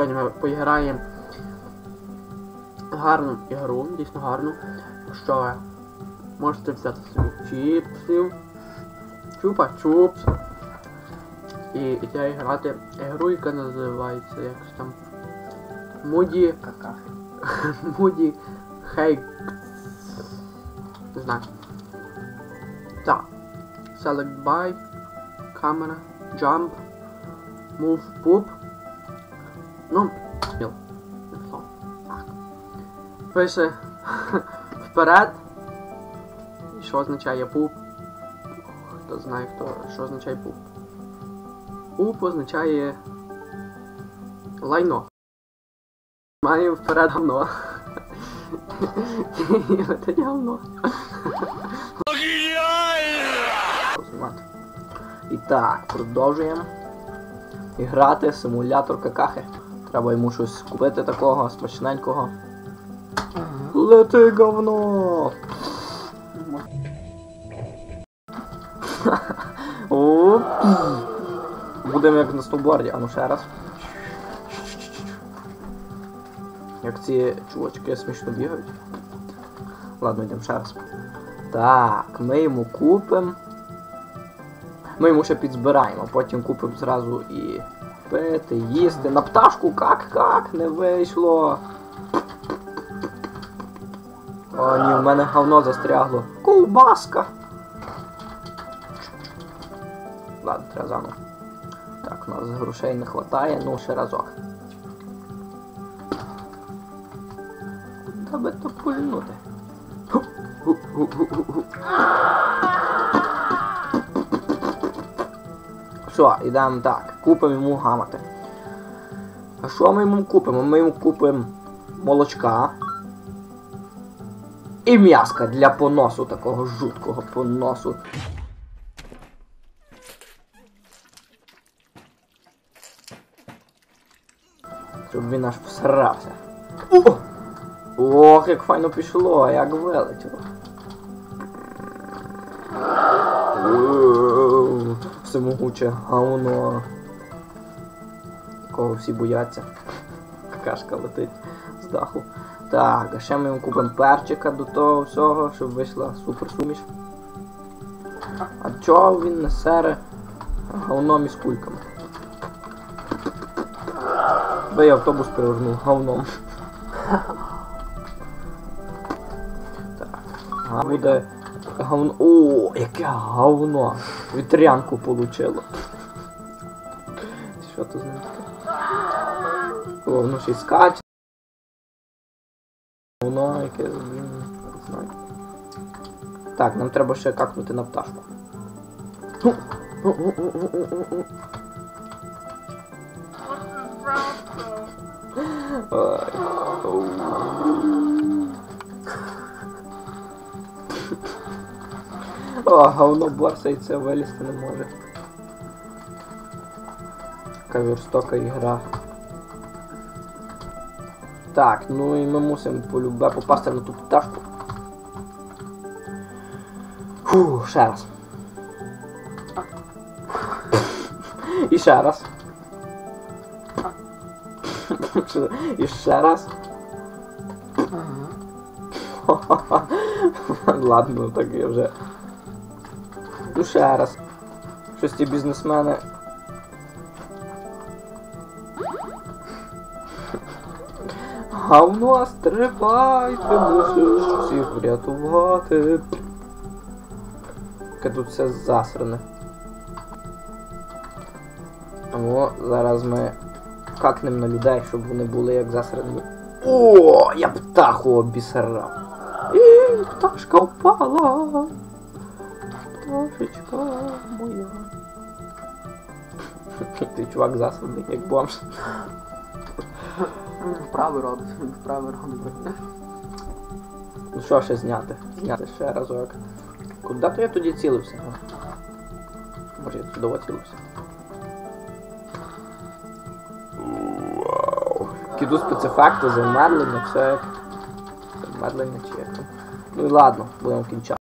Сьогодні ми поіграємо гарну ігру, дійсно гарну. Що можете взяти собі чіпсів, чупа-чупс. І йти грати ігру, яка називається якось там Какахи. Moody Hikes. Не знаю. Так. Select by, camera, jump, move, poop. Ну. Написав. Так. Пише вперед. Що означає пуп? Хто знає, хто, що означає пуп? Пуп означає лайно. Має вперед. І летить говно. І так, продовжуємо. Грати симулятор какахи. Треба йому щось купити такого смачненького. Лети говно! Будемо як на сноуборді, а ну ще раз. Як ці чувачки смішно бігають. Ладно, йдемо ще раз. Так, ми йому купимо. Ми йому ще підзбираємо, потім купимо зразу і пити, їсти. На пташку как, как, не вийшло. О, ні, в мене говно застрягло. Ковбаска. Ладно, треба заново. Так, у нас грошей не вистачає, ну ще разок. Куди би то пульнути? Все, йдемо так. Купимо йому гамати. А що ми йому купимо? Ми йому купимо молочка. І м'яска для поносу, такого жуткого поносу. Щоб він аж всрався. Ох, як файно пішло, як вилетіло. Всемогуче говно. Кого всі бояться. Какашка летить з даху. Так, а ще ми купимо перчика до того всього, щоб вийшла супер суміш. А чого він не сере говном із кульками? Би я автобус перевернув говном. Так. А буде говно. О, яке говно! Вітрянку получило. Що то з таке? О, воно ще й скаче. Воно яке. Знаю. Так, нам треба ще какнути на пташку. О, говно борсається, вилізти не може. Яка жорстока ігра. Так, ну і ми мусимо полюбе попасти на ту пташку. Фу, ще раз. І ще раз. І ще раз. Ладно, так я вже. Ну ще раз. Щось ті бізнесмени. Гавно стрибай, ти мусиш всіх врятувати. Яке тут все засране. О, зараз ми какнем на людей, щоб вони були як засрані. О, я птаху обісрав. І пташка впала. Пташечка моя. Ти чувак засраний, як бомж. Вправи робить, вправи робить. Ну що ще зняти? Зняти ще разок. Куди то я тоді цілився? Може я туди цілився. Тут спецефекти, замедлення, все як. Замедлення чи як. Ну і ладно, будемо кінчати.